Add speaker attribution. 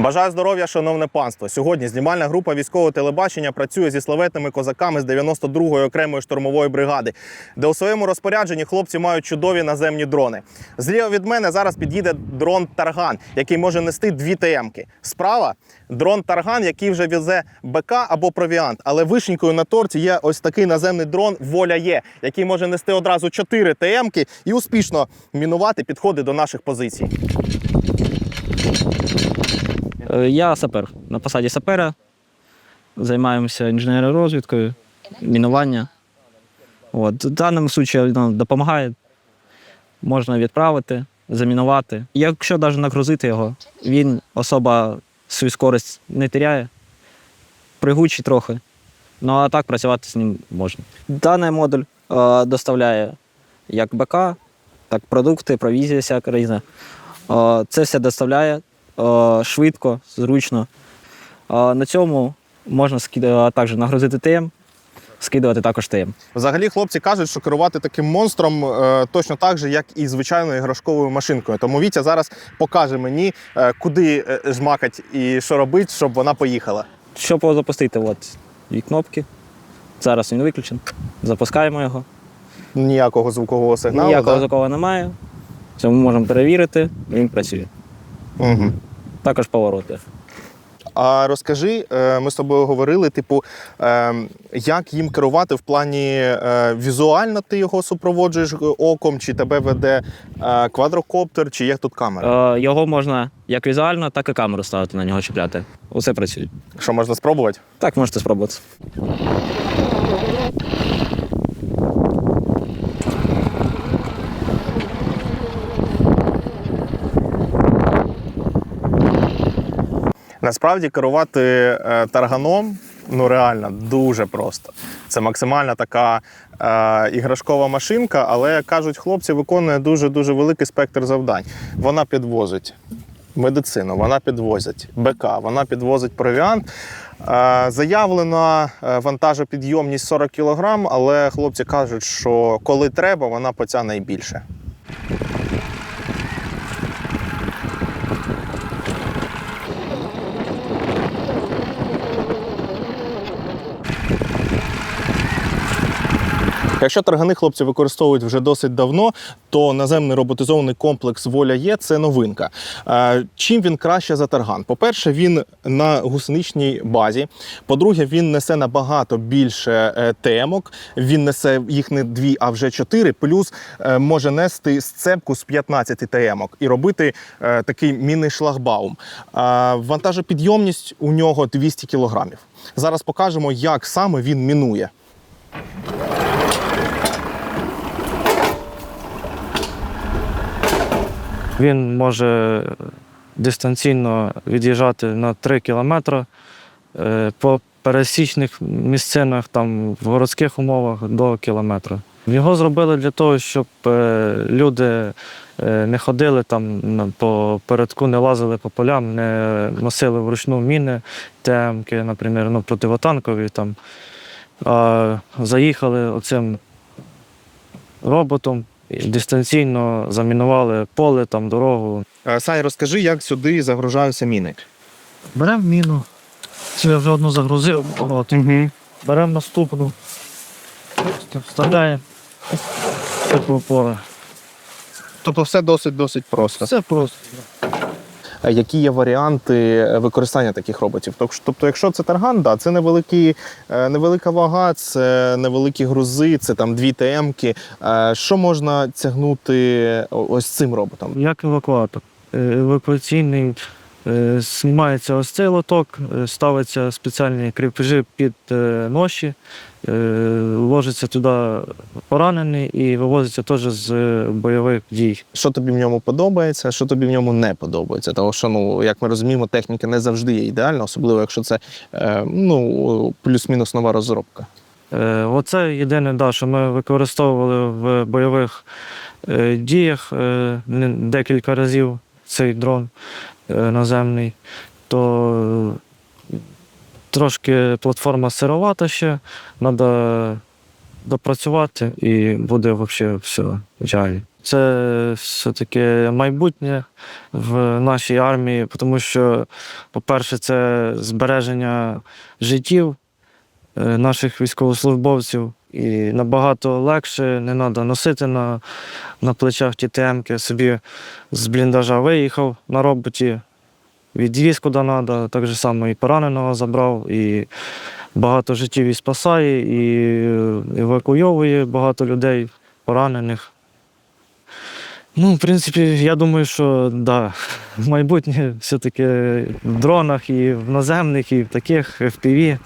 Speaker 1: Бажаю здоров'я, шановне панство. Сьогодні знімальна група військового телебачення працює зі славетними козаками з 92-ї окремої штурмової бригади, де у своєму розпорядженні хлопці мають чудові наземні дрони. Зліва від мене зараз під'їде дрон Тарган, який може нести дві ТМки. Справа дрон Тарган, який вже везе БК або провіант. Але вишенькою на торті є ось такий наземний дрон Воля Є, який може нести одразу чотири ТМки і успішно мінувати підходи до наших позицій.
Speaker 2: Е, Я сапер. На посаді сапера. Займаємося інженеророзвідкою, мінування. От. В даному випадку нам допомагає. Можна відправити, замінувати. Якщо навіть нагрузити його, він особа свою скорість не теряє, пригучить трохи. Ну а так працювати з ним можна. Даний модуль е, доставляє як БК, так продукти, провізія всяка різна. Е, це все доставляє швидко, зручно. Е, на цьому можна також нагрузити ТМ, скидувати також ТМ.
Speaker 1: Взагалі, хлопці кажуть, що керувати таким монстром е, точно так же, як і звичайною іграшковою машинкою. Тому Вітя зараз покаже мені, е, куди е, жмакать і що робить, щоб вона поїхала.
Speaker 2: Щоб його запустити, от дві кнопки. Зараз він виключений. Запускаємо його.
Speaker 1: Ніякого звукового сигналу.
Speaker 2: Ніякого
Speaker 1: да?
Speaker 2: звукового немає. Це ми можемо перевірити, він працює.
Speaker 1: Угу.
Speaker 2: Також повороти.
Speaker 1: А розкажи, е, ми з тобою говорили, типу, е, як їм керувати в плані е, візуально ти його супроводжуєш оком, чи тебе веде квадрокоптер, чи як тут камера?
Speaker 2: Його можна як візуально, так і камеру ставити на нього чіпляти. Усе працює.
Speaker 1: Що можна спробувати?
Speaker 2: Так, можете спробувати.
Speaker 1: Насправді керувати е, тарганом ну реально дуже просто. Це максимально така е, іграшкова машинка, але як кажуть, хлопці виконує дуже дуже великий спектр завдань. Вона підвозить медицину, вона підвозить БК, вона підвозить провіант. Е, заявлена е, вантажопідйомність 40 кг, але хлопці кажуть, що коли треба, вона потягне і більше. Якщо таргани хлопці використовують вже досить давно, то наземний роботизований комплекс Воля є це новинка. Чим він краще за тарган? По-перше, він на гусеничній базі. По-друге, він несе набагато більше е, темок. Він несе їх не дві, а вже чотири. Плюс е, може нести сцепку з 15 темок і робити е, такий міні-шлагбаум. Е, Вантажопідйомність у нього 200 кілограмів. Зараз покажемо, як саме він мінує.
Speaker 3: Він може дистанційно від'їжджати на 3 кілометри е, по пересічних місцинах, там в городських умовах до кілометра. Його зробили для того, щоб е, люди е, не ходили там по передку, не лазили по полям, не носили вручну міни, темки, наприклад, ну, противотанкові там. А заїхали оцим роботом, дистанційно замінували поле, там, дорогу.
Speaker 1: Сай, розкажи, як сюди загружаються міни.
Speaker 3: Беремо міну. Я вже одну загрузив. От. Беремо наступну. Вставляємо. Поле.
Speaker 1: Тобто все досить досить просто.
Speaker 3: Все просто.
Speaker 1: Е, Які є варіанти е, використання таких роботів? Тобто, якщо це тарган, да, це невеликі, е, невелика вага, це невеликі грузи, це там дві ТМ-ки. Що можна тягнути ось цим роботом?
Speaker 3: Як евакуатор. Евакуаційний. Е, Знімається ось цей лоток, е, ставиться спеціальні кріпежі під е, ноші, ложиться туди поранений і вивозиться теж з бойових дій.
Speaker 1: Що тобі в ньому подобається, що тобі в ньому не подобається? Тому що, ну, як ми розуміємо, техніка не завжди є ідеальна, особливо якщо це ну, плюс-мінус нова розробка.
Speaker 3: Оце єдине, да, що ми використовували в бойових діях декілька разів цей дрон наземний, то е, трошки платформа сировата ще, треба допрацювати і буде взагалі все в. Це все-таки майбутнє в нашій армії, тому що, по-перше, це збереження життів е, наших військовослужбовців. І набагато легше, не треба носити на, на плечах ті темки. Собі з бліндажа виїхав на роботі, відвіз куди треба, так же само і пораненого забрав, і багато життів і спасає, і евакуйовує багато людей поранених. Ну, в принципі, я думаю, що да, майбутнє все-таки в дронах і в наземних, і в таких FPV.